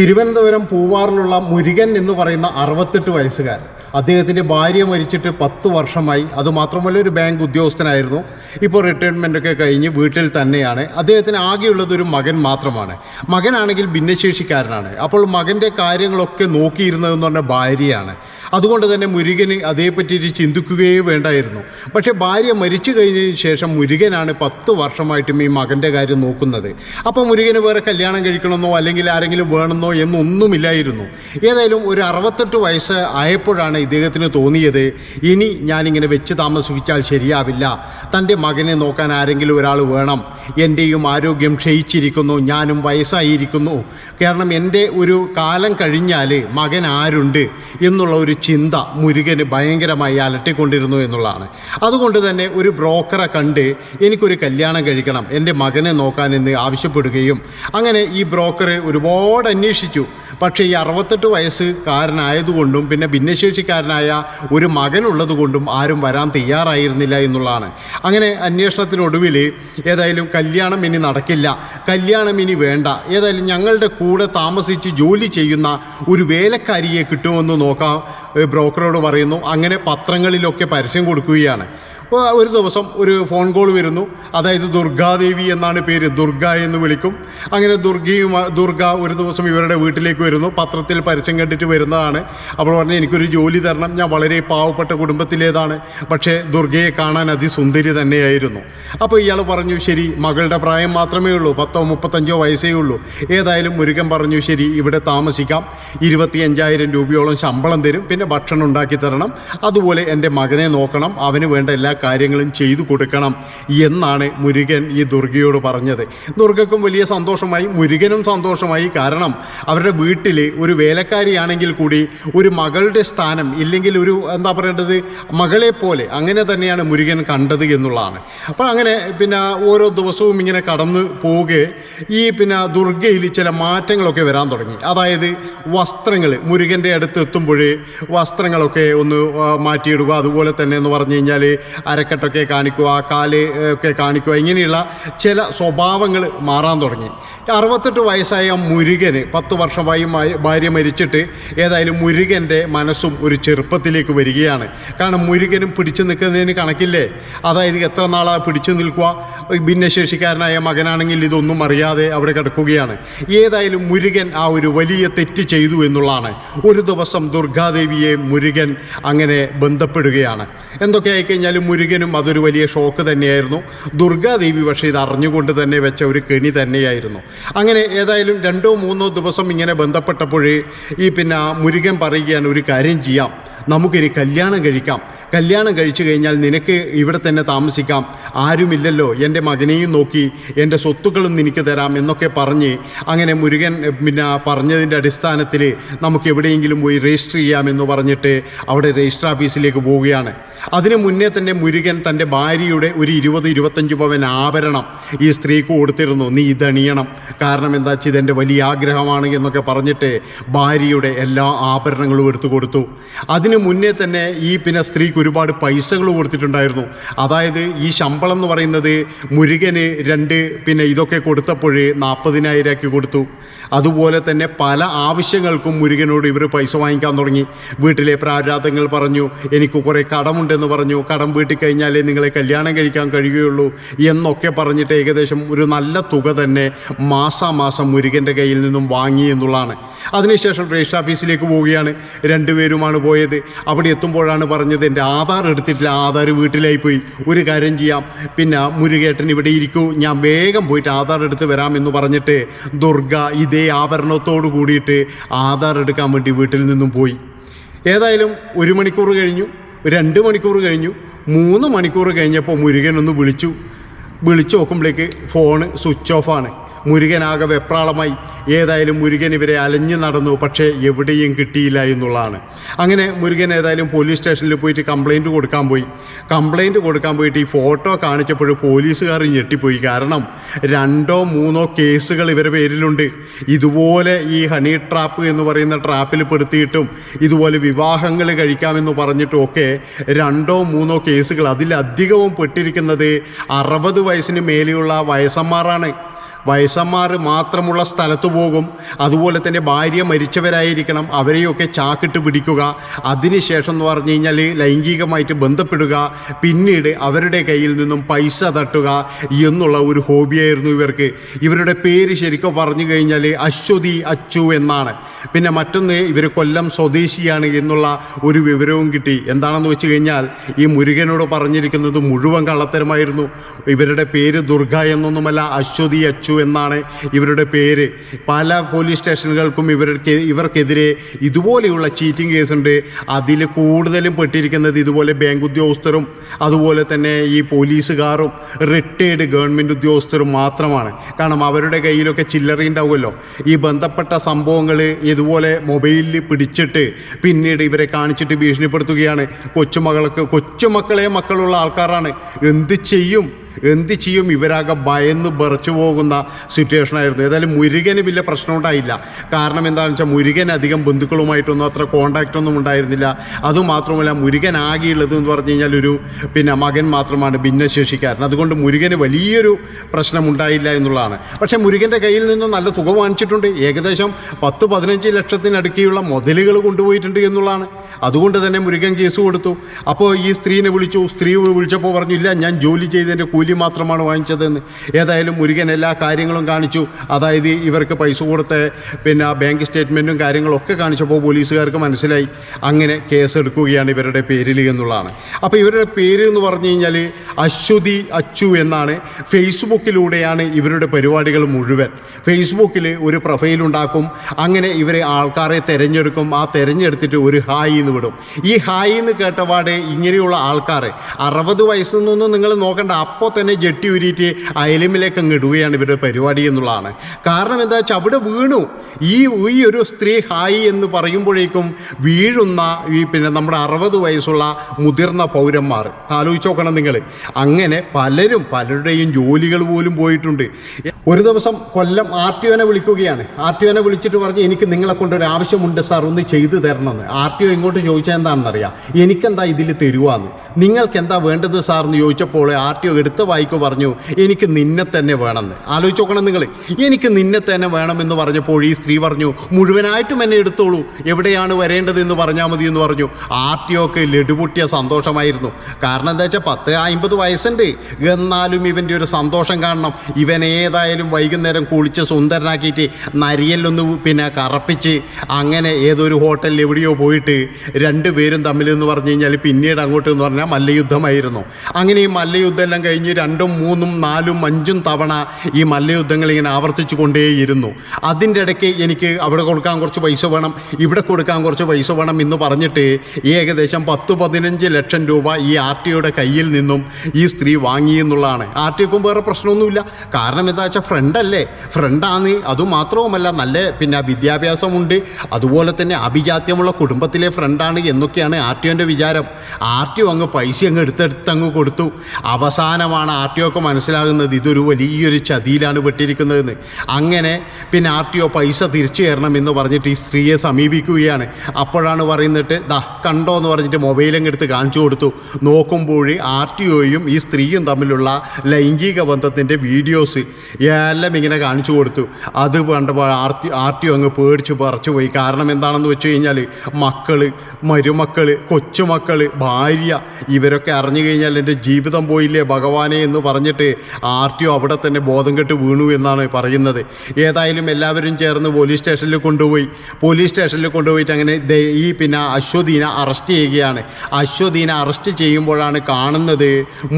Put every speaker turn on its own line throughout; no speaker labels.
തിരുവനന്തപുരം പൂവാറിലുള്ള മുരുകൻ എന്ന് പറയുന്ന അറുപത്തെട്ട് വയസ്സുകാരൻ. അദ്ദേഹത്തിന്റെ ഭാര്യ മരിച്ചിട്ട് പത്ത് വർഷമായി. അതുമാത്രമല്ല ഒരു ബാങ്ക് ഉദ്യോഗസ്ഥനായിരുന്നു. ഇപ്പോൾ റിട്ടയർമെന്റൊക്കെ കഴിഞ്ഞ് വീട്ടിൽ തന്നെയാണ്. അദ്ദേഹത്തിന് ആകെയുള്ളത് ഒരു മകൻ മാത്രമാണ്. മകനാണെങ്കിൽ ഭിന്നശേഷിക്കാരനാണ്. അപ്പോൾ മകന്റെ കാര്യങ്ങളൊക്കെ നോക്കിയിരുന്നതെന്ന് പറഞ്ഞ ഭാര്യയാണ്. അതുകൊണ്ട് തന്നെ മുരുകന് അതേപ്പറ്റിയിട്ട് ചിന്തിക്കുകയേ വേണ്ടായിരുന്നു. പക്ഷേ ഭാര്യ മരിച്ചു കഴിഞ്ഞതിന് ശേഷം മുരുകനാണ് പത്ത് വർഷമായിട്ടും ഈ മകന്റെ കാര്യം നോക്കുന്നത്. അപ്പോൾ മുരുകന് വേറെ കല്യാണം കഴിക്കണമെന്നോ അല്ലെങ്കിൽ ആരെങ്കിലും വേണമെന്നോ എന്നൊന്നുമില്ലായിരുന്നു. ഏതായാലും ഒരു അറുപത്തെട്ട് വയസ്സ് ആയപ്പോഴാണ് ഇദ്ദേഹത്തിന് തോന്നിയത് ഇനി ഞാനിങ്ങനെ വെച്ച് താമസിപ്പിച്ചാൽ ശരിയാവില്ല. തന്റെ മകനെ നോക്കാൻ ആരെങ്കിലും ഒരാൾ വേണം. എന്റെയും ആരോഗ്യം ക്ഷയിച്ചിരിക്കുന്നു. ഞാനും വയസ്സായിരിക്കുന്നു. കാരണം എന്റെ ഒരു കാലം കഴിഞ്ഞാൽ മകൻ ആരുണ്ട്? എന്നുള്ള ഒരു ചിന്ത മുരുകന് ഭയങ്കരമായി അലട്ടിക്കൊണ്ടിരുന്നു എന്നുള്ളതാണ്. അതുകൊണ്ട് തന്നെ ഒരു ബ്രോക്കറെ കണ്ട് എനിക്കൊരു കല്യാണം കഴിക്കണം. എന്റെ മകനെ നോക്കാൻ എന്ന് ആവശ്യപ്പെടുകയും. അങ്ങനെ ഈ ബ്രോക്കർ ഒരുപാട് അന്വേഷിച്ചു പക്ഷേ ഈ അറുപത്തെട്ട് വയസ്സുകാരനായതുകൊണ്ടും പിന്നെ ഭിന്നശേഷിക്കാരനായ ഒരു മകനുള്ളതുകൊണ്ടും ആരും വരാൻ തയ്യാറായിരുന്നില്ല എന്നുള്ളതാണ്. അങ്ങനെ അന്വേഷണത്തിനൊടുവിൽ ഏതായാലും കല്യാണം ഇനി നടക്കില്ല. കല്യാണം ഇനി വേണ്ട. ഏതായാലും ഞങ്ങളുടെ കൂടെ താമസിച്ച് ജോലി ചെയ്യുന്ന ഒരു വേലക്കാരിയെ കിട്ടുമെന്ന് നോക്കാം ബ്രോക്കറോട് പറയുന്നു. അങ്ങനെ പത്രങ്ങളിലൊക്കെ പരസ്യം കൊടുക്കുകയാണ്. അപ്പോൾ ഒരു ദിവസം ഒരു ഫോൺ കോൾ വരുന്നു. അതായത് ദുർഗാദേവി എന്നാണ് പേര്. ദുർഗ എന്ന് വിളിക്കും. അങ്ങനെ ദുർഗയും ദുർഗ ഒരു ദിവസം ഇവരുടെ വീട്ടിലേക്ക് വരുന്നു. പത്രത്തിൽ പരസ്യം കണ്ടിട്ട് വരുന്നതാണ്. അവൾ പറഞ്ഞു എനിക്കൊരു ജോലി തരണം. ഞാൻ വളരെ പാവപ്പെട്ട കുടുംബത്തിലേതാണ്. പക്ഷേ ദുർഗയെ കാണാൻ അതിസുന്ദരി തന്നെയായിരുന്നു. അപ്പോൾ ഇയാൾ പറഞ്ഞു ശരി മകളുടെ പ്രായം മാത്രമേ ഉള്ളൂ. പത്തോ മുപ്പത്തഞ്ചോ വയസ്സേ ഉള്ളൂ. ഏതായാലും മുരുകൻ പറഞ്ഞു ശരി ഇവിടെ താമസിക്കാം. ഇരുപത്തിയഞ്ചായിരം രൂപയോളം ശമ്പളം തരും. പിന്നെ ഭക്ഷണം ഉണ്ടാക്കി തരണം. അതുപോലെ എന്റെ മകനെ നോക്കണം. അവന് വേണ്ട എല്ലാ കാര്യങ്ങളും ചെയ്തു കൊടുക്കണം എന്നാണ് മുരുകൻ ഈ ദുർഗയോട് പറഞ്ഞത്. ദുർഗക്കും വലിയ സന്തോഷമായി മുരുകനും സന്തോഷമായി. കാരണം അവരുടെ വീട്ടിൽ ഒരു വേലക്കാരിയാണെങ്കിൽ കൂടി ഒരു മകളുടെ സ്ഥാനം ഇല്ലെങ്കിൽ ഒരു എന്താ പറയേണ്ടത് മകളെ പോലെ അങ്ങനെ തന്നെയാണ് മുരുകൻ കണ്ടത് എന്നുള്ളതാണ്. അപ്പോൾ അങ്ങനെ പിന്നെ ഓരോ ദിവസവും ഇങ്ങനെ കടന്നു പോകെ ഈ പിന്നെ ദുർഗയിൽ ചില മാറ്റങ്ങളൊക്കെ വരാൻ തുടങ്ങി. അതായത് വസ്ത്രങ്ങൾ മുരുകന്റെ അടുത്ത് എത്തുമ്പോൾ വസ്ത്രങ്ങളൊക്കെ ഒന്ന് മാറ്റിയിടുക. അതുപോലെ തന്നെ എന്ന് പറഞ്ഞു കഴിഞ്ഞാൽ അരക്കെട്ടൊക്കെ കാണിക്കുക കാൽ ഒക്കെ കാണിക്കുക ഇങ്ങനെയുള്ള ചില സ്വഭാവങ്ങൾ മാറാൻ തുടങ്ങി. അറുപത്തെട്ട് വയസ്സായ മുരുകന് പത്ത് വർഷമായി ഭാര്യ മരിച്ചിട്ട് ഏതായാലും മുരുകന്റെ മനസ്സും ഒരു ചെറുപ്പത്തിലേക്ക് വരികയാണ്. കാരണം മുരുകനും പിടിച്ചു നിൽക്കുന്നതിന് കണക്കില്ലേ? അതായത് എത്ര നാളാണ് പിടിച്ചു നിൽക്കുക? ഭിന്നശേഷിക്കാരനായ മകനാണെങ്കിൽ ഇതൊന്നും അറിയാതെ അവിടെ കിടക്കുകയാണ്. ഏതായാലും മുരുകൻ ആ ഒരു വലിയ തെറ്റ് ചെയ്തു എന്നുള്ളതാണ്. ഒരു ദിവസം ദുർഗാദേവിയെ മുരുകൻ അങ്ങനെ ബന്ധപ്പെടുകയാണ്. എന്തൊക്കെ ആയിക്കഴിഞ്ഞാലും മുരുകനും അതൊരു വലിയ ഷോക്ക് തന്നെയായിരുന്നു. ദുർഗാദേവി പക്ഷേ ഇത് അറിഞ്ഞുകൊണ്ട് തന്നെ വെച്ച ഒരു കെണി തന്നെയായിരുന്നു. അങ്ങനെ ഏതായാലും രണ്ടോ മൂന്നോ ദിവസം ഇങ്ങനെ ബന്ധപ്പെട്ടപ്പോഴേ ഈ പിന്നെ മുരുകൻ പറയുകയാണ് ഒരു കാര്യം ചെയ്യാം. നമുക്കിനി കല്യാണം കഴിക്കാം. കല്യാണം കഴിച്ചു കഴിഞ്ഞാൽ നിനക്ക് ഇവിടെ തന്നെ താമസിക്കാം. ആരുമില്ലല്ലോ. എന്റെ മകനെയും നോക്കി എന്റെ സ്വത്തുക്കളും നിനക്ക് തരാം എന്നൊക്കെ പറഞ്ഞ് അങ്ങനെ മുരുകൻ പിന്നെ പറഞ്ഞതിന്റെ അടിസ്ഥാനത്തിൽ നമുക്ക് എവിടെയെങ്കിലും പോയി രജിസ്റ്റർ ചെയ്യാമെന്ന് പറഞ്ഞിട്ട് അവിടെ രജിസ്റ്റർ ഓഫീസിലേക്ക് പോവുകയാണ്. അതിനു മുന്നേ തന്നെ മുരുകൻ തന്റെ ഭാര്യയുടെ ഒരു ഇരുപത് ഇരുപത്തഞ്ച് പവൻ ആഭരണം ഈ സ്ത്രീക്ക് കൊടുത്തിരുന്നു. നീ ഇതണിയണം കാരണം എന്താ വെച്ചാൽ ഇതെന്റെ വലിയ ആഗ്രഹമാണ് എന്നൊക്കെ പറഞ്ഞിട്ട് ഭാര്യയുടെ എല്ലാ ആഭരണങ്ങളും എടുത്തു കൊടുത്തു. അതിനു മുന്നേ തന്നെ ഈ പിന്നെ സ്ത്രീക്ക് ഒരുപാട് പൈസകൾ കൊടുത്തിട്ടുണ്ടായിരുന്നു. അതായത് ഈ ശമ്പളം എന്ന് പറയുന്നത് മുരുകന് രണ്ട് പിന്നെ ഇതൊക്കെ കൊടുത്തപ്പോൾ നാൽപ്പതിനായിരം ആക്കി കൊടുത്തു. അതുപോലെ തന്നെ പല ആവശ്യങ്ങൾക്കും മുരുകനോട് ഇവർ പൈസ വാങ്ങിക്കാൻ തുടങ്ങി. വീട്ടിലെ പ്രാരാധങ്ങൾ പറഞ്ഞു എനിക്ക് കുറേ കടമുണ്ടെന്ന് പറഞ്ഞു. കടം വീട്ടിൽ കഴിഞ്ഞാലേ നിങ്ങളെ കല്യാണം കഴിക്കാൻ കഴിയുകയുള്ളൂ എന്നൊക്കെ പറഞ്ഞിട്ട് ഏകദേശം ഒരു നല്ല തുക തന്നെ മാസാമാസം മുരുകന്റെ കയ്യിൽ നിന്നും വാങ്ങി എന്നുള്ളതാണ്. അതിനുശേഷം രജിസ്റ്റർ ഓഫീസിലേക്ക് പോവുകയാണ്. രണ്ടുപേരുമാണ് പോയത്. അവിടെ എത്തുമ്പോഴാണ് പറഞ്ഞത് എന്റെ ആധാർ എടുത്തിട്ടില്ല ആധാർ വീട്ടിലായി പോയി ഒരു കാര്യം ചെയ്യാം. പിന്നെ മുരുകേട്ടൻ ഇവിടെ ഇരിക്കൂ. ഞാൻ വേഗം പോയിട്ട് ആധാർ എടുത്ത് വരാമെന്ന് പറഞ്ഞിട്ട് ദുർഗ ഇതേ ആഭരണത്തോട് കൂടിയിട്ട് ആധാർ എടുക്കാൻ വേണ്ടി വീട്ടിൽ നിന്നും പോയി. ഏതായാലും ഒരു മണിക്കൂർ കഴിഞ്ഞു രണ്ട് മണിക്കൂർ കഴിഞ്ഞു. മൂന്ന് മണിക്കൂർ കഴിഞ്ഞപ്പോൾ മുരുകൻ ഒന്ന് വിളിച്ചു. വിളിച്ചു നോക്കുമ്പോഴേക്ക് ഫോണ് സ്വിച്ച് ഓഫാണ്. മുരുകനാകെ വെപ്രാളമായി ഏതായാലും മുരുകൻ ഇവരെ അലഞ്ഞു നടന്നു പക്ഷേ എവിടെയും കിട്ടിയില്ല എന്നുള്ളതാണ്. അങ്ങനെ മുരുകൻ ഏതായാലും പോലീസ് സ്റ്റേഷനിൽ പോയിട്ട് കംപ്ലൈന്റ് കൊടുക്കാൻ പോയി. കംപ്ലൈന്റ് കൊടുക്കാൻ പോയിട്ട് ഈ ഫോട്ടോ കാണിച്ചപ്പോൾ പോലീസുകാർ ഞെട്ടിപ്പോയി. കാരണം രണ്ടോ മൂന്നോ കേസുകൾ ഇവരുടെ പേരിലുണ്ട്. ഇതുപോലെ ഈ ഹണി ട്രാപ്പ് എന്ന് പറയുന്ന ട്രാപ്പിൽ പെടുത്തിയിട്ടും ഇതുപോലെ വിവാഹങ്ങൾ കഴിക്കാമെന്ന് പറഞ്ഞിട്ടും ഒക്കെ രണ്ടോ മൂന്നോ കേസുകൾ അതിലധികവും പെട്ടിരിക്കുന്നത് അറുപത് വയസ്സിന് മേലെയുള്ള വയസ്സന്മാരാണ്. വയസ്സന്മാർ മാത്രമുള്ള സ്ഥലത്ത് പോകും. അതുപോലെ തന്നെ ഭാര്യ മരിച്ചവരായിരിക്കണം. അവരെയൊക്കെ ചാക്കിട്ട് പിടിക്കുക. അതിനുശേഷം എന്ന് പറഞ്ഞു കഴിഞ്ഞാൽ ലൈംഗികമായിട്ട് ബന്ധപ്പെടുക. പിന്നീട് അവരുടെ കയ്യിൽ നിന്നും പൈസ തട്ടുക എന്നുള്ള ഒരു ഹോബിയായിരുന്നു ഇവർക്ക്. ഇവരുടെ പേര് ശരിക്കും പറഞ്ഞു കഴിഞ്ഞാൽ അശ്വതി അച്ചു എന്നാണ്. പിന്നെ മറ്റൊന്ന് ഇവർ കൊല്ലം സ്വദേശിയാണ് എന്നുള്ള ഒരു വിവരവും കിട്ടി. എന്താണെന്ന് വെച്ച് കഴിഞ്ഞാൽ ഈ മുരുകനോട് പറഞ്ഞിരിക്കുന്നത് മുഴുവൻ കള്ളത്തരമായിരുന്നു. ഇവരുടെ പേര് ദുർഗ എന്നൊന്നുമല്ല അശ്വതി അച്ചു എന്നാണ് ഇവരുടെ പേര്. പല പോലീസ് സ്റ്റേഷനുകൾക്കും ഇവർക്ക് ഇവർക്കെതിരെ ഇതുപോലെയുള്ള ചീറ്റിംഗ് കേസുണ്ട്. അതിൽ കൂടുതലും പെട്ടിരിക്കുന്നത് ഇതുപോലെ ബാങ്ക് ഉദ്യോഗസ്ഥരും അതുപോലെ തന്നെ ഈ പോലീസുകാരും റിട്ടയേർഡ് ഗവൺമെന്റ് ഉദ്യോഗസ്ഥരും മാത്രമാണ്. കാരണം അവരുടെ കയ്യിലൊക്കെ ചില്ലറ ഉണ്ടാവുമല്ലോ. ഈ ബന്ധപ്പെട്ട സംഭവങ്ങൾ ഇതുപോലെ മൊബൈലിൽ പിടിച്ചിട്ട് പിന്നീട് ഇവരെ കാണിച്ചിട്ട് ഭീഷണിപ്പെടുത്തുകയാണ്. കൊച്ചുമകൾക്ക് കൊച്ചുമക്കളെ മക്കളുള്ള ആൾക്കാരാണ്. എന്ത് ചെയ്യും? എന്ത് ചെയ്യും? ഇവരാകെ ഭയന്ന് വിറച്ചു പോകുന്ന സിറ്റുവേഷൻ ആയിരുന്നു. ഏതായാലും മുരുകന് വലിയ പ്രശ്നം ഉണ്ടായില്ല. കാരണം എന്താണെന്ന് വെച്ചാൽ മുരുകൻ അധികം ബന്ധുക്കളുമായിട്ടൊന്നും അത്ര കോണ്ടാക്റ്റ് ഒന്നും ഉണ്ടായിരുന്നില്ല. അതുമാത്രമല്ല മുരുകൻ ആകെയുള്ളത് എന്ന് പറഞ്ഞു കഴിഞ്ഞാൽ ഒരു പിന്നെ മകൻ മാത്രമാണ് ഭിന്നശേഷിക്കാരൻ. അതുകൊണ്ട് മുരുകന് വലിയൊരു പ്രശ്നം ഉണ്ടായില്ല എന്നുള്ളതാണ്. പക്ഷേ മുരുകന്റെ കയ്യിൽ നിന്നും നല്ല തുക വാങ്ങിച്ചിട്ടുണ്ട്. ഏകദേശം പത്ത് പതിനഞ്ച് ലക്ഷത്തിനടുക്കിയുള്ള മുതലുകൾ കൊണ്ടുപോയിട്ടുണ്ട് എന്നുള്ളതാണ്. അതുകൊണ്ട് തന്നെ മുരുകൻ കേസ് കൊടുത്തു. അപ്പോൾ ഈ സ്ത്രീനെ വിളിച്ചു. സ്ത്രീ വിളിച്ചപ്പോൾ പറഞ്ഞില്ല ഞാൻ ജോലി ചെയ്തതിന്റെ കൂലി മാത്രമാണ് വാങ്ങിച്ചതെന്ന്. ഏതായാലും മുരുകൻ എല്ലാ കാര്യങ്ങളും കാണിച്ചു. അതായത് ഇവർക്ക് പൈസ കൊടുത്ത പിന്നെ ബാങ്ക് സ്റ്റേറ്റ്മെന്റും കാര്യങ്ങളൊക്കെ കാണിച്ചപ്പോൾ പോലീസുകാർക്ക് മനസ്സിലായി. അങ്ങനെ കേസ് എടുക്കുകയാണ് ഇവരുടെ പേരിൽ എന്നുള്ളതാണ്. അപ്പോൾ ഇവരുടെ പേര് എന്ന് പറഞ്ഞു കഴിഞ്ഞാൽ അശ്വതി അച്ചു എന്നാണ്. ഫേസ്ബുക്കിലൂടെയാണ് ഇവരുടെ പരിപാടികൾ മുഴുവൻ. ഫേസ്ബുക്കിൽ ഒരു പ്രൊഫൈൽ ഉണ്ടാക്കും. അങ്ങനെ ഇവരെ ആൾക്കാരെ തിരഞ്ഞെടുക്കും. ആ തിരഞ്ഞെടുത്തിട്ട് ഒരു ഹായ് എന്ന് വിടും. ഈ ഹായ് എന്ന് കേട്ടപാട് ഇങ്ങനെയുള്ള ആൾക്കാർ അറുപത് വയസ്സിൽ നിന്നൊന്നും നിങ്ങൾ നോക്കണ്ട. അപ്പോൾ തന്നെ ജെട്ടി ഉരിയിട്ട് അയലിമിലേക്ക് അങ്ങ് ഇടുകയാണ് ഇവരുടെ പരിപാടി എന്നുള്ളതാണ്. കാരണം എന്താ വെച്ചാൽ അവിടെ വീണു. ഈ ഈ ഒരു സ്ത്രീ ഹായ് എന്ന് പറയുമ്പോഴേക്കും വീഴുന്ന ഈ പിന്നെ നമ്മുടെ അറുപത് വയസ്സുള്ള മുതിർന്ന പൗരന്മാർ. ആലോചിച്ച് നോക്കണം നിങ്ങൾ. അങ്ങനെ പലരും പലരുടെയും ജോലികൾ പോലും പോയിട്ടുണ്ട്. ഒരു ദിവസം കൊല്ലം ആർ ടി ഒനെ വിളിക്കുകയാണ്. ആർ ടി ഒനെ വിളിച്ചിട്ട് പറഞ്ഞ് എനിക്ക് നിങ്ങളെ കൊണ്ടൊരു ആവശ്യമുണ്ട് സാർ ഒന്ന് ചെയ്തു തരണമെന്ന്. ആർ ടി ഒ ഇങ്ങോട്ട് ചോദിച്ചാൽ എന്താണെന്നറിയാം. എനിക്കെന്താ ഇതിൽ തരുവാന്ന്. നിങ്ങൾക്ക് എന്താ വേണ്ടത് സാർ എന്ന് ചോദിച്ചപ്പോൾ ആർ ടി ഒ എടുത്ത വായിക്കോ പറഞ്ഞു എനിക്ക് നിന്നെ തന്നെ വേണമെന്ന്. ആലോചിച്ച് നോക്കണം നിങ്ങൾ എനിക്ക് നിന്നെ തന്നെ വേണമെന്ന് പറഞ്ഞപ്പോൾ ഈ സ്ത്രീ പറഞ്ഞു മുഴുവനായിട്ടും എന്നെ എടുത്തോളൂ. എവിടെയാണ് വരേണ്ടതെന്ന് പറഞ്ഞാൽ മതി എന്ന് പറഞ്ഞു. ആർ ടി ലഡുപൊട്ടിയ സന്തോഷമായിരുന്നു. കാരണം എന്താ വെച്ചാൽ പത്ത് അമ്പത് വയസ്സുണ്ട്. എന്നാലും ഇവന്റെ ഒരു സന്തോഷം കാണണം. ഇവൻ ഏതായാലും വൈകുന്നേരം കുളിച്ച് സുന്ദരനാക്കിയിട്ട് നരിയല്ലൊന്ന് പിന്നെ കറപ്പിച്ച് അങ്ങനെ ഏതൊരു ഹോട്ടലിൽ എവിടെയോ പോയിട്ട് രണ്ടുപേരും തമ്മിൽ എന്ന് പറഞ്ഞു കഴിഞ്ഞാൽ പിന്നീട് അങ്ങോട്ട് എന്ന് പറഞ്ഞാൽ മല്ലയുദ്ധമായിരുന്നു. അങ്ങനെ ഈ മല്ലയുദ്ധം എല്ലാം കഴിഞ്ഞ് രണ്ടും മൂന്നും നാലും അഞ്ചും തവണ ഈ മല്ലയുദ്ധങ്ങൾ ഇങ്ങനെ ആവർത്തിച്ചു കൊണ്ടേയിരുന്നു അതിന്റെ ഇടയ്ക്ക് എനിക്ക് അവിടെ കൊടുക്കാൻ കുറച്ച് പൈസ വേണം ഇവിടെ കൊടുക്കാൻ കുറച്ച് പൈസ വേണം എന്ന് പറഞ്ഞിട്ട് ഏകദേശം പത്ത് പതിനഞ്ച് ലക്ഷം രൂപ ഈ ആർ ടിയുടെ കയ്യിൽ നിന്നും ഈ സ്ത്രീ വാങ്ങി എന്നുള്ളതാണ്. ആർ ടിക്കും വേറെ പ്രശ്നമൊന്നുമില്ല. കാരണം എന്താ വെച്ചാൽ ഫ്രണ്ടല്ലേ ഫ്രണ്ടാണ് അതുമാത്രവുമല്ല നല്ല പിന്നെ വിദ്യാഭ്യാസമുണ്ട്. അതുപോലെ തന്നെ അഭിജാത്യമുള്ള കുടുംബത്തിലെ ഫ്രണ്ടാണ് എന്നൊക്കെയാണ് ആർ ടി വിചാരം. ആർ ടി അങ്ങ് പൈസ അങ്ങ് എടുത്തെടുത്ത് അങ്ങ് കൊടുത്തു. അവസാനമാണ് ആർ ടി ഒക്കെ മനസ്സിലാകുന്നത്. ഇതൊരു വലിയൊരു ചതിയിലാണ് പെട്ടിരിക്കുന്നതെന്ന്. അങ്ങനെ പിന്നെ ആർ ടി ഒ പൈസ തിരിച്ചു തരണം എന്ന് പറഞ്ഞിട്ട് ഈ സ്ത്രീയെ സമീപിക്കുകയാണ്. അപ്പോഴാണ് പറയുന്നിട്ട് ദാ കണ്ടോ എന്ന് പറഞ്ഞിട്ട് മൊബൈലും എടുത്ത് കാണിച്ചു കൊടുത്തു. നോക്കുമ്പോൾ ആർ ടി ഒയും ഈ സ്ത്രീയും തമ്മിലുള്ള ലൈംഗിക ബന്ധത്തിന്റെ വീഡിയോസ് എല്ലാം ഇങ്ങനെ കാണിച്ചു കൊടുത്തു. അത് കണ്ടപ്പോൾ R T R T O അങ്ങ് പേടിച്ച് പറിച്ചു പോയി. കാരണം എന്താണെന്ന് വെച്ച് കഴിഞ്ഞാൽ മക്കൾ മരുമക്കൾ കൊച്ചുമക്കൾ ഭാര്യ ഇവരൊക്കെ അറിഞ്ഞു കഴിഞ്ഞാൽ എന്റെ ജീവിതം പോയില്ലേ ഭഗവാനെ എന്ന് പറഞ്ഞിട്ട് ആർ ടി ഒ അവിടെ തന്നെ ബോധം കെട്ട് വീണു എന്നാണ് പറയുന്നത്. ഏതായാലും എല്ലാവരും ചേർന്ന് പോലീസ് സ്റ്റേഷനിൽ കൊണ്ടുപോയി. പോലീസ് സ്റ്റേഷനിൽ കൊണ്ടുപോയിട്ട് അങ്ങനെ ഈ പിന്നെ അശ്വതീനെ അറസ്റ്റ് ചെയ്യുകയാണ്. അശ്വതീനെ അറസ്റ്റ് ചെയ്യുമ്പോഴാണ് കാണുന്നത്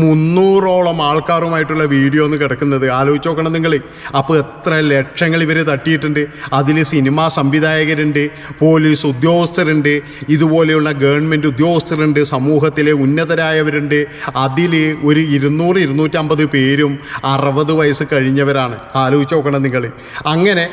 മുന്നൂറോളം ആൾക്കാരുമായിട്ടുള്ള വീഡിയോ ഒന്ന് കിടക്കുന്നത്. ആലോചിച്ച് നോക്കണം നിങ്ങൾ അപ്പോൾ എത്ര ലക്ഷങ്ങൾ ഇവർ തട്ടിയിട്ടുണ്ട്. അതിൽ സിനിമാ സംവിധായകരുണ്ട് പോലീസ് ഉദ്യോഗസ്ഥരുണ്ട് ഇതുപോലെയുള്ള ഗവൺമെന്റ് ഉദ്യോഗസ്ഥരുണ്ട് സമൂഹത്തിലെ ഉന്നതരായവരുണ്ട്. അതിൽ ഒരു ഇരുന്നൂറ് ഇരുന്നൂറ്റമ്പത് പേരും അറുപത് വയസ്സ് കഴിഞ്ഞവരാണ്. ആലോചിച്ച് നോക്കണം നിങ്ങൾ അങ്ങനെ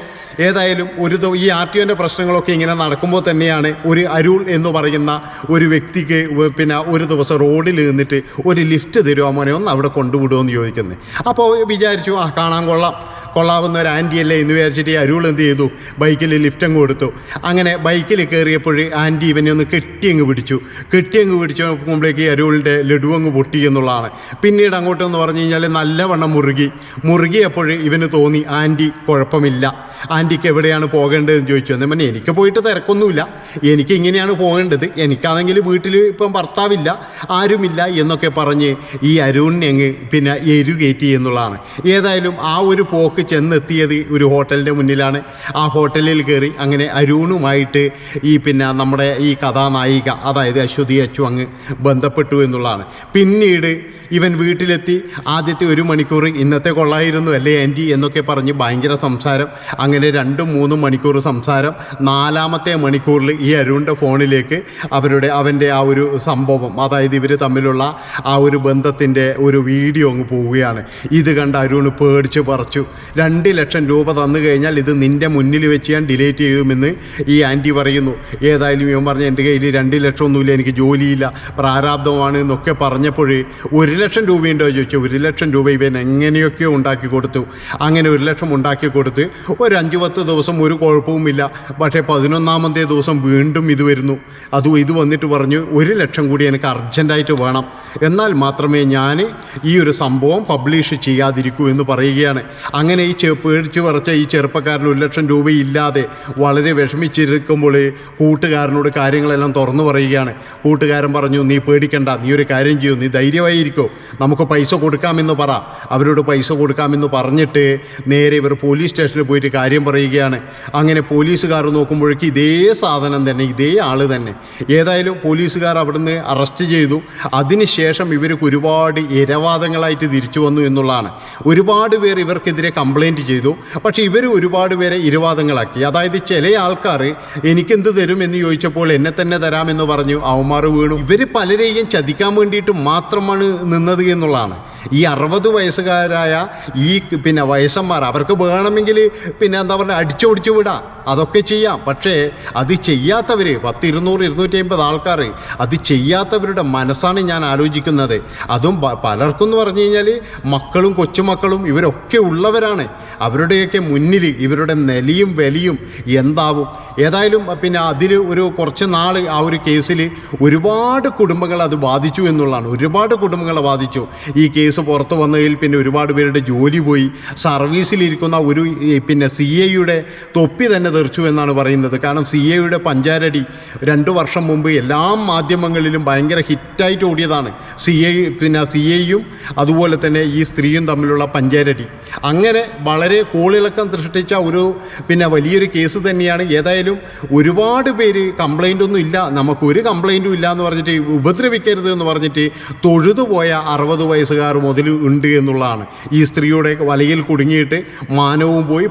ഏതായാലും ഒരു ഈ ആർ ടി ഒന്റെ പ്രശ്നങ്ങളൊക്കെ ഇങ്ങനെ നടക്കുമ്പോൾ തന്നെയാണ് ഒരു അരുൾ എന്ന് പറയുന്ന ഒരു വ്യക്തിക്ക് പിന്നെ ഒരു ദിവസം റോഡിൽ നിന്നിട്ട് ഒരു ലിഫ്റ്റ് തരുമോ മോനെ ഒന്ന് അവിടെ കൊണ്ടുവിടുമോ എന്ന് ചോദിക്കുന്നത് അപ്പോൾ വിചാരിച്ചു ആ കാണാൻ കൊള്ളാം. കൊള്ളാവുന്ന ഒരു ആന്റി അല്ലേ എന്ന് വിചാരിച്ചിട്ട് ഈ അരുൾ എന്ത് ചെയ്തു? ബൈക്കിൽ ലിഫ്റ്റ് അങ്ങ് കൊടുത്തു. അങ്ങനെ ബൈക്കിൽ കയറിയപ്പോൾ ആന്റി ഇവനെ ഒന്ന് കെട്ടിയങ്ങ് പിടിച്ചു. കെട്ടിയങ്ങ് പിടിച്ചു നോക്കുമ്പോഴേക്ക് ഈ അരുളിന്റെ ലഡു അങ്ങ് പൊട്ടി എന്നുള്ളതാണ്. പിന്നീട് അങ്ങോട്ടെന്ന് പറഞ്ഞു കഴിഞ്ഞാൽ നല്ലവണ്ണം മുറുകി. മുറുകിയപ്പോൾ ഇവന് തോന്നി ആന്റി കുഴപ്പമില്ല. ആന്റിക്ക് എവിടെയാണ് പോകേണ്ടതെന്ന് ചോദിച്ചു. എന്നാൽ പറഞ്ഞാൽ എനിക്ക് പോയിട്ട് തിരക്കൊന്നുമില്ല. എനിക്ക് ഇങ്ങനെയാണ് പോകേണ്ടത്. എനിക്കാണെങ്കിൽ വീട്ടിൽ ഇപ്പം ഭർത്താവില്ല ആരുമില്ല എന്നൊക്കെ പറഞ്ഞ് ഈ അരുണിനെ അങ്ങ് പിന്നെ എരു കയറ്റി എന്നുള്ളതാണ്. ഏതായാലും ആ ഒരു പോക്ക് ചെന്നെത്തിയത് ഒരു ഹോട്ടലിന്റെ മുന്നിലാണ്. ആ ഹോട്ടലിൽ കയറി അങ്ങനെ അരുണുമായിട്ട് ഈ പിന്നെ നമ്മുടെ ഈ കഥാനായിക അതായത് അശ്വതി അച്ചു അങ്ങ് ബന്ധപ്പെട്ടു എന്നുള്ളതാണ്. പിന്നീട് ഇവൻ വീട്ടിലെത്തി. ആദ്യത്തെ ഒരു മണിക്കൂർ ഇന്നത്തെ കൊള്ളായിരുന്നു അല്ലേ ആന്റി എന്നൊക്കെ പറഞ്ഞ് ഭയങ്കര സംസാരം. അങ്ങനെ രണ്ടും മൂന്നും മണിക്കൂർ സംസാരം. നാലാമത്തെ മണിക്കൂറിൽ ഈ അരുണിന്റെ ഫോണിലേക്ക് അവരുടെ അവന്റെ ആ ഒരു സംഭവം അതായത് ഇവർ തമ്മിലുള്ള ആ ഒരു ബന്ധത്തിന്റെ ഒരു വീഡിയോ അങ്ങ് പോവുകയാണ്. ഇത് കണ്ട് അരുൺ പേടിച്ച് പറിച്ചു. രണ്ട് ലക്ഷം രൂപ തന്നു കഴിഞ്ഞാൽ ഇത് നിന്റെ മുന്നിൽ വെച്ച് ഞാൻ ഡിലേറ്റ് ചെയ്യുമെന്ന് ഈ ആന്റി പറയുന്നു. ഏതായാലും ഇവൻ പറഞ്ഞ എന്റെ കയ്യിൽ രണ്ട് ലക്ഷം ഒന്നുമില്ല എനിക്ക് ജോലിയില്ല പ്രാരാബ്ധമാണ് എന്നൊക്കെ പറഞ്ഞപ്പോഴേ ഒരു ലക്ഷം രൂപയുണ്ടോ? ചോദിച്ചു. ഒരു ലക്ഷം രൂപ ഇവൻ എങ്ങനെയൊക്കെയോ ഉണ്ടാക്കി കൊടുത്തു. അങ്ങനെ ഒരു ലക്ഷം ഉണ്ടാക്കി കൊടുത്ത് ഒരു അഞ്ച് പത്ത് ദിവസം ഒരു കുഴപ്പവുമില്ല. പക്ഷേ പതിനൊന്നാമത്തെ ദിവസം വീണ്ടും ഇത് വരുന്നു. അതും ഇത് വന്നിട്ട് പറഞ്ഞു ഒരു ലക്ഷം കൂടി എനിക്ക് അർജന്റായിട്ട് വേണം. എന്നാൽ മാത്രമേ ഞാൻ ഈ ഒരു സംഭവം പബ്ലിഷ് ചെയ്യാതിരിക്കൂ എന്ന് പറയുകയാണ്. അങ്ങനെ ഈ പേടിച്ച് പറച്ച ഈ ചെറുപ്പക്കാരൻ ഒരു ലക്ഷം രൂപയില്ലാതെ വളരെ വിഷമിച്ചിരിക്കുമ്പോൾ കൂട്ടുകാരനോട് കാര്യങ്ങളെല്ലാം തുറന്നു പറയുകയാണ്. കൂട്ടുകാരൻ പറഞ്ഞു നീ പേടിക്കണ്ട നീ ഒരു കാര്യം ചെയ്യൂ നീ ധൈര്യമായിരിക്കോ. നമുക്ക് പൈസ കൊടുക്കാമെന്ന് പറ. അവരോട് പൈസ കൊടുക്കാമെന്ന് പറഞ്ഞിട്ട് നേരെ ഇവർ പോലീസ് സ്റ്റേഷനിൽ പോയിട്ട് കാര്യം പറയുകയാണ്. അങ്ങനെ പോലീസുകാർ നോക്കുമ്പോഴേക്കും ഇതേ സാധനം തന്നെ ഇതേ ആൾ തന്നെ. ഏതായാലും പോലീസുകാർ അവിടുന്ന് അറസ്റ്റ് ചെയ്തു. അതിനുശേഷം ഇവർക്ക് ഒരുപാട് ഇരവാദങ്ങളായിട്ട് തിരിച്ചു വന്നു എന്നുള്ളതാണ്. ഒരുപാട് പേർ ഇവർക്കെതിരെ കംപ്ലൈന്റ് ചെയ്തു. പക്ഷേ ഇവർ ഒരുപാട് പേരെ ഇരവാദങ്ങളാക്കി. അതായത് ചില ആൾക്കാർ എനിക്കെന്ത് തരും എന്ന് ചോദിച്ചപ്പോൾ എന്നെ തന്നെ തരാമെന്ന് പറഞ്ഞു. അവന്മാർ വീണു. ഇവർ പലരെയും ചതിക്കാൻ വേണ്ടിയിട്ട് മാത്രമാണ് നിന്നത് എന്നുള്ളതാണ്. ഈ അറുപത് വയസ്സുകാരായ ഈ പിന്നെ വയസ്സന്മാർ അവർക്ക് വേണമെങ്കിൽ പിന്നെ എന്താ പറയുക അടിച്ചോടിച്ചു വിടാം. അതൊക്കെ ചെയ്യാം. പക്ഷേ അത് ചെയ്യാത്തവർ പത്ത് ഇരുന്നൂറ് ഇരുന്നൂറ്റി അമ്പത് ആൾക്കാർ അത് ചെയ്യാത്തവരുടെ മനസ്സാണ് ഞാൻ ആലോചിക്കുന്നത്. അതും പലർക്കും എന്ന് പറഞ്ഞു കഴിഞ്ഞാൽ മക്കളും കൊച്ചുമക്കളും ഇവരൊക്കെ ഉള്ളവരാണ്. അവരുടെയൊക്കെ മുന്നിൽ ഇവരുടെ നിലയും വിലയും എന്താവും? ഏതായാലും പിന്നെ അതിൽ ഒരു കുറച്ച് നാൾ ആ ഒരു കേസിൽ ഒരുപാട് കുടുംബങ്ങൾ അത് ബാധിച്ചു എന്നുള്ളതാണ്. ഒരുപാട് കുടുംബങ്ങളെ ബാധിച്ചു. ഈ കേസ് പുറത്ത് വന്നതിൽ പിന്നെ ഒരുപാട് പേരുടെ ജോലി പോയി. സർവീസിലിരിക്കുന്ന ഒരു പിന്നെ സി എയുടെ തൊപ്പി തന്നെ തെറിച്ചു എന്നാണ് പറയുന്നത്. കാരണം സി എയുടെ പഞ്ചാരടി രണ്ട് വർഷം മുമ്പ് എല്ലാ മാധ്യമങ്ങളിലും ഭയങ്കര ഹിറ്റായിട്ട് ഓടിയതാണ്. സി എ പിന്നെ സി എയും അതുപോലെ തന്നെ ഈ സ്ത്രീയും തമ്മിലുള്ള പഞ്ചാരടി. അങ്ങനെ വളരെ കോളിളക്കം സൃഷ്ടിച്ച ഒരു പിന്നെ വലിയൊരു കേസ് തന്നെയാണ്. ഏതായാലും ഒരുപാട് പേര് കംപ്ലൈന്റ് ഒന്നും ഇല്ല. നമുക്കൊരു കംപ്ലൈന്റും ഇല്ല എന്ന് പറഞ്ഞിട്ട് ഉപദ്രവിക്കരുത് എന്ന് പറഞ്ഞിട്ട് തൊഴുതുപോയ അറുപത് വയസ്സുകാർ മുതൽ ഉണ്ട് എന്നുള്ളതാണ്. ഈ സ്ത്രീയുടെ വലയിൽ കുടുങ്ങിയിട്ട് മാനവും പോയി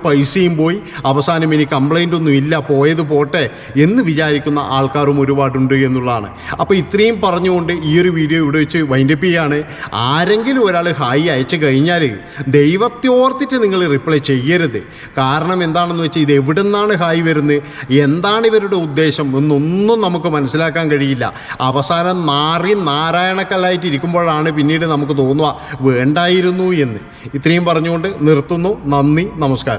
പൈസയും പോയി. അവസാനം ഇനി കംപ്ലൈന്റ് ഒന്നും ഇല്ല പോയത് പോട്ടെ എന്ന് വിചാരിക്കുന്ന ആൾക്കാരും ഒരുപാടുണ്ട് എന്നുള്ളതാണ്. അപ്പോൾ ഇത്രയും പറഞ്ഞുകൊണ്ട് ഈ ഒരു വീഡിയോ ഇവിടെ വെച്ച് വൈൻഡപ്പ് ചെയ്യാണ്. ആരെങ്കിലും ഒരാൾ ഹായ് അയച്ചു കഴിഞ്ഞാൽ ദൈവത്തെ ഓർത്തിട്ട് നിങ്ങൾ റിപ്ലൈ ചെയ്യരുത്. കാരണം എന്താണെന്ന് വെച്ചാൽ ഇത് എവിടെ നിന്നാണ് ഹായ് വരുന്നത്? എന്താണ് ഇവരുടെ ഉദ്ദേശം? എന്നൊന്നും നമുക്ക് മനസ്സിലാക്കാൻ കഴിയില്ല. അവസാനം നാറി നാരായണക്കല്ലായിട്ട് ഇരിക്കുമ്പോഴാണ് പിന്നീട് നമുക്ക് തോന്നുക വേണ്ടായിരുന്നു എന്ന്. ഇത്രയും പറഞ്ഞുകൊണ്ട് നിർത്തുന്നു. നന്ദി നമസ്കാരം.